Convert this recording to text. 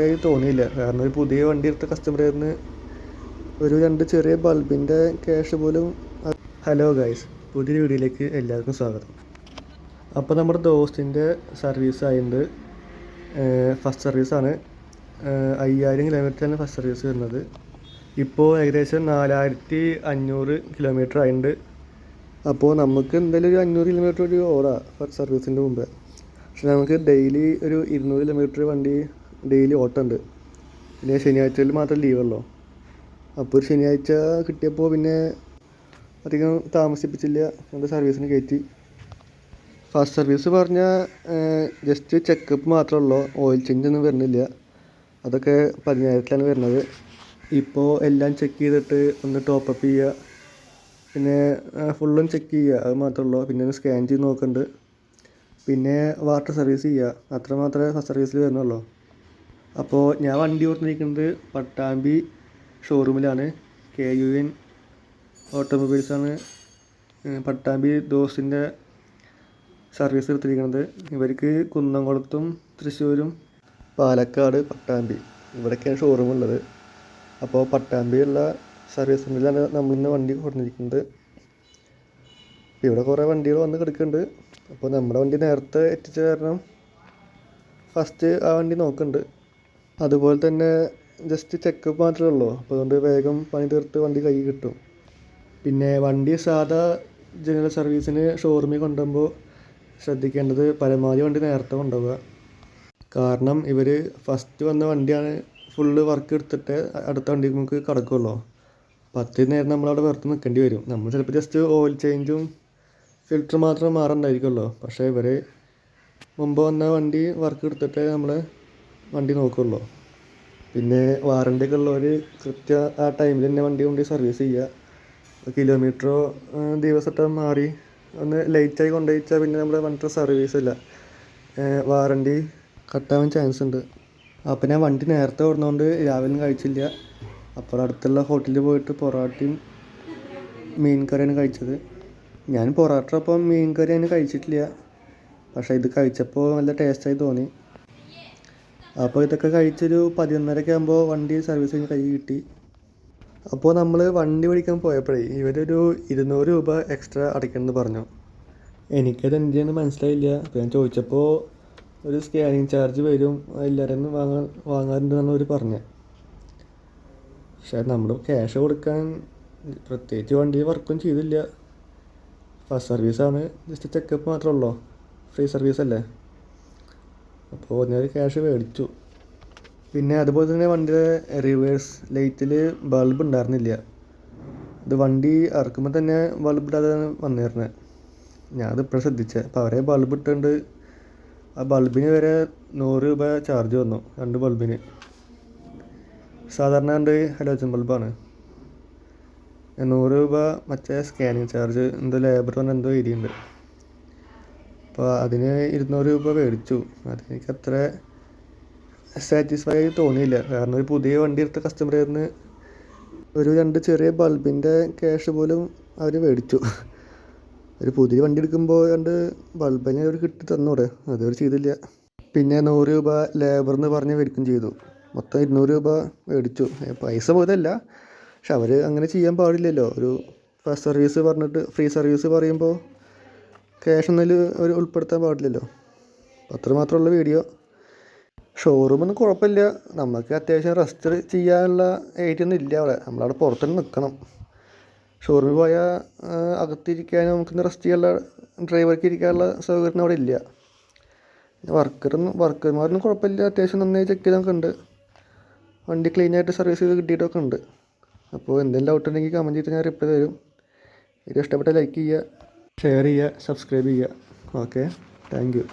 തോന്നിയില്ല. കാരണം ഒരു പുതിയ വണ്ടി എടുത്ത കസ്റ്റമറിൽ ഒരു രണ്ട് ചെറിയ ബൾബിന്റെ ക്യാഷ് പോലും ഹലോ ഗൈസ് പുതിയ വീഡിയോയിലേക്ക് എല്ലാവർക്കും സ്വാഗതം. അപ്പോൾ നമ്മുടെ ദോസ്തിന്റെ സർവീസ് ആയത് ഫസ്റ്റ് സർവീസാണ് അയ്യായിരം കിലോമീറ്ററാണ് ഫസ്റ്റ് സർവീസ് വരുന്നത്. ഇപ്പോൾ ഏകദേശം നാലായിരത്തി അഞ്ഞൂറ് കിലോമീറ്റർ ആയിട്ടുണ്ട്. അപ്പോൾ നമുക്ക് എന്തായാലും ഒരു അഞ്ഞൂറ് കിലോമീറ്റർ ഒരു ഓടാ ഫസ്റ്റ് സർവീസിന്റെ മുമ്പ്. പക്ഷെ നമുക്ക് ഡെയിലി ഒരു ഇരുന്നൂറ് കിലോമീറ്റർ വണ്ടി ഡെയിലി ഓട്ടമുണ്ട്. പിന്നെ ശനിയാഴ്ചയിൽ മാത്രം ലീവല്ലോ അപ്പോൾ ഒരു ശനിയാഴ്ച കിട്ടിയപ്പോൾ പിന്നെ അധികം താമസിപ്പിച്ചില്ല. എന്റെ സർവീസിന് കയറ്റി ഫസ്റ്റ് സർവീസ് പറഞ്ഞാൽ ജസ്റ്റ് ചെക്കപ്പ് മാത്രമേ ഉള്ളൂ. ഓയിൽ ചേഞ്ച് ഒന്നും വരുന്നില്ല. അതൊക്കെ പതിനായിരത്തിലാണ് വരുന്നത്. ഇപ്പോൾ എല്ലാം ചെക്ക് ചെയ്തിട്ട് ഒന്ന് ടോപ്പപ്പ് ചെയ്യുക പിന്നെ ഫുള്ളും ചെക്ക് ചെയ്യുക അത് മാത്രമേ ഉള്ളൂ. പിന്നെ ഒന്ന് സ്കാൻ ചെയ്ത് നോക്കുന്നുണ്ട് പിന്നെ വാട്ടർ സർവീസ് ചെയ്യുക അത്ര മാത്രമേ ഫസ്റ്റ് സർവീസിൽ വരുന്നുള്ളൂ. അപ്പോൾ ഞാൻ വണ്ടി ഓർത്തിരിക്കുന്നത് പട്ടാമ്പി ഷോറൂമിലാണ് കെ യു എൻ ഓട്ടോമൊബൈൽസാണ് പട്ടാമ്പി ദോസിന്റെ സർവീസ് എടുത്തിരിക്കുന്നത്. ഇവർക്ക് കുന്നംകുളത്തും തൃശ്ശൂരും പാലക്കാട് പട്ടാമ്പി ഇവിടെയൊക്കെയാണ് ഷോറൂം ഉള്ളത്. അപ്പോൾ പട്ടാമ്പിയുള്ള സർവീസ് സെന്ററിലാണ് നമ്മളിന്ന് വണ്ടി കൊടുത്തിരിക്കുന്നത് ഇവിടെ കുറേ വണ്ടികൾ വന്ന് കിടക്കുന്നുണ്ട്. അപ്പോൾ നമ്മുടെ വണ്ടി നേരത്തെ എത്തിച്ച കാരണം ഫസ്റ്റ് ആ വണ്ടി നോക്കുന്നുണ്ട്. അതുപോലെ തന്നെ ജസ്റ്റ് ചെക്കപ്പ് മാത്രമേ ഉള്ളൂ. അപ്പോൾ അതുകൊണ്ട് വേഗം പണി തീർത്ത് വണ്ടി കൈ കിട്ടും. പിന്നെ വണ്ടി സാധാ ജനറൽ സർവീസിന് ഷോറൂമിൽ കൊണ്ടുപോകുമ്പോൾ ശ്രദ്ധിക്കേണ്ടത് പരമാവധി വണ്ടി നേരത്തെ കൊണ്ടുപോകുക കാരണം ഇവർ ഫസ്റ്റ് വന്ന വണ്ടിയാണ് ഫുള്ള് വർക്ക് എടുത്തിട്ട് അടുത്ത വണ്ടി നമുക്ക് കിടക്കുമല്ലോ അപ്പോൾ അത്രയും നേരം നമ്മളവിടെ വെറുതെ നിൽക്കേണ്ടി വരും. നമ്മൾ ചിലപ്പോൾ ജസ്റ്റ് ഓയിൽ ചേഞ്ചും ഫിൽറ്റർ മാത്രം മാറണ്ടായിരിക്കുമല്ലോ പക്ഷേ ഇവർ മുമ്പ് വന്ന വണ്ടി വർക്ക് എടുത്തിട്ട് നമ്മൾ വണ്ടി നോക്കുള്ളൂ. പിന്നെ വാറണ്ടി ഒക്കെ ഉള്ളവർ കൃത്യ ആ ടൈമിൽ തന്നെ വണ്ടി കൊണ്ട് സർവീസ് ചെയ്യുക കിലോമീറ്ററോ ദിവസമൊക്കെ മാറി ഒന്ന് ലേറ്റായി കൊണ്ടുപോയിച്ചാൽ പിന്നെ നമ്മുടെ വണ്ടിയുടെ സർവീസ് ഇല്ല. വാറണ്ടി കട്ടാവാൻ ചാൻസ് ഉണ്ട്. അപ്പോൾ ഞാൻ വണ്ടി നേരത്തെ ഓടുന്നതുകൊണ്ട് രാവിലെ കഴിച്ചില്ല. അപ്പോൾ അടുത്തുള്ള ഹോട്ടലിൽ പോയിട്ട് പൊറോട്ടയും മീൻ കറിയാണ് കഴിച്ചത്. ഞാൻ പൊറോട്ട അപ്പം മീൻ കറിയാണ് കഴിച്ചിട്ടില്ല. പക്ഷേ ഇത് കഴിച്ചപ്പോൾ നല്ല ടേസ്റ്റായി തോന്നി. അപ്പോൾ ഇതൊക്കെ കഴിച്ചൊരു പതിനൊന്നരയൊക്കെ ആകുമ്പോൾ വണ്ടി സർവീസ് കഴിഞ്ഞ് കൈ കിട്ടി. അപ്പോൾ നമ്മൾ വണ്ടി മേടിക്കാൻ പോയപ്പോഴേ ഇവരൊരു ഇരുന്നൂറ് രൂപ എക്സ്ട്രാ അടയ്ക്കണമെന്ന് പറഞ്ഞു. എനിക്കത് എന്തിനാണ് മനസ്സിലായില്ല. അപ്പോൾ ഞാൻ ചോദിച്ചപ്പോൾ ഒരു സ്കാനിങ് ചാർജ് വരും. എല്ലാവരും വാങ്ങാൻ വാങ്ങാറുണ്ടെന്നാണ് അവർ പറഞ്ഞത് പക്ഷേ നമ്മൾ ക്യാഷ് കൊടുക്കാൻ പ്രത്യേകിച്ച് വണ്ടി വർക്കും ചെയ്തില്ല. ഫസ്റ്റ് സർവീസാണ് ജസ്റ്റ് ചെക്കപ്പ് മാത്രമേ ഉള്ളൂ? ഫ്രീ സർവീസ് അല്ലേ? അപ്പോൾ ഞാൻ ക്യാഷ് മേടിച്ചു. പിന്നെ അതുപോലെ തന്നെ വണ്ടിയുടെ റിവേഴ്സ് ലൈറ്റിൽ ബൾബ് ഉണ്ടായിരുന്നില്ല. ഇത് വണ്ടി ഇറക്കുമ്പോൾ തന്നെ ബൾബ് ഇടാതെ വന്നിരുന്നത് ഞാനത് ഇപ്പോഴും ശ്രദ്ധിച്ചത് അപ്പോൾ അവരെ ബൾബ് ഇട്ടുകൊണ്ട് ആ ബൾബിന് വരെ നൂറ് രൂപ ചാർജ് വന്നു രണ്ട് ബൾബിന് സാധാരണ രണ്ട് ഹലോജൻ ബൾബാണ് നൂറ് രൂപ മറ്റേ സ്കാനിങ് ചാർജ് എന്തോ ലേബർ പറഞ്ഞ എന്തോ എരിയുണ്ട് അപ്പോൾ അതിന് ഇരുന്നൂറ് രൂപ മേടിച്ചു. അതെനിക്ക് അത്ര സാറ്റിസ്ഫൈ ആയി തോന്നിയില്ല. കാരണം ഒരു പുതിയ വണ്ടി എടുത്ത കസ്റ്റമറിൽ നിന്ന് ഒരു രണ്ട് ചെറിയ ബൾബിന്റെ ക്യാഷ് പോലും അവർ മേടിച്ചു. ഒരു പുതിയ വണ്ടി എടുക്കുമ്പോൾ രണ്ട് ബൾബിനെ അവർ കിട്ടി തന്നൂടെ അതവർ ചെയ്തില്ല. പിന്നെ നൂറ് രൂപ ലേബർ എന്ന് പറഞ്ഞ് മേടിക്കും ചെയ്തു. മൊത്തം ഇരുന്നൂറ് രൂപ മേടിച്ചു. പൈസ പോയതല്ല. പക്ഷെ അവർ അങ്ങനെ ചെയ്യാൻ പാടില്ലല്ലോ. ഒരു ഫസ്റ്റ് സർവീസ് പറഞ്ഞിട്ട് ഫ്രീ സർവീസ് പറയുമ്പോൾ ക്യാഷ് ഒന്നും അവർ ഉൾപ്പെടുത്താൻ പാടില്ലല്ലോ. അത്ര മാത്രമുള്ള വീഡിയോ ഷോറൂമൊന്നും കുഴപ്പമില്ല. നമുക്ക് അത്യാവശ്യം റെസ്റ്റർ ചെയ്യാനുള്ള ഏരിയ ഒന്നും ഇല്ല അവിടെ. നമ്മളവിടെ പുറത്തുതന്നെ നിൽക്കണം ഷോറൂമിൽ പോയാൽ അകത്തിരിക്കാനും നമുക്ക് റെസ്റ്റ് ചെയ്യാനുള്ള ഡ്രൈവർക്ക് ഇരിക്കാനുള്ള സൗകര്യം അവിടെ ഇല്ല. വർക്കറൊന്നും വർക്കർമാരൊന്നും കുഴപ്പമില്ല. അത്യാവശ്യം നന്നായി ചെക്ക് ചെയ്തൊക്കെ ഉണ്ട് വണ്ടി ക്ലീൻ ആയിട്ട് സർവീസ് ചെയ്ത് കിട്ടിയിട്ടൊക്കെ ഉണ്ട്. അപ്പോൾ എന്തെങ്കിലും ഡൗട്ട് ഉണ്ടെങ്കിൽ കമന്റ് ചെയ്തിട്ട് ഞാൻ റിപ്ലൈ തരും. വീഡിയോ ഇഷ്ടപ്പെട്ടാൽ ലൈക്ക് ചെയ്യുക. ഷെയർ ചെയ്യുക സബ്സ്ക്രൈബ് ചെയ്യുക. ഓക്കെ. Thank you.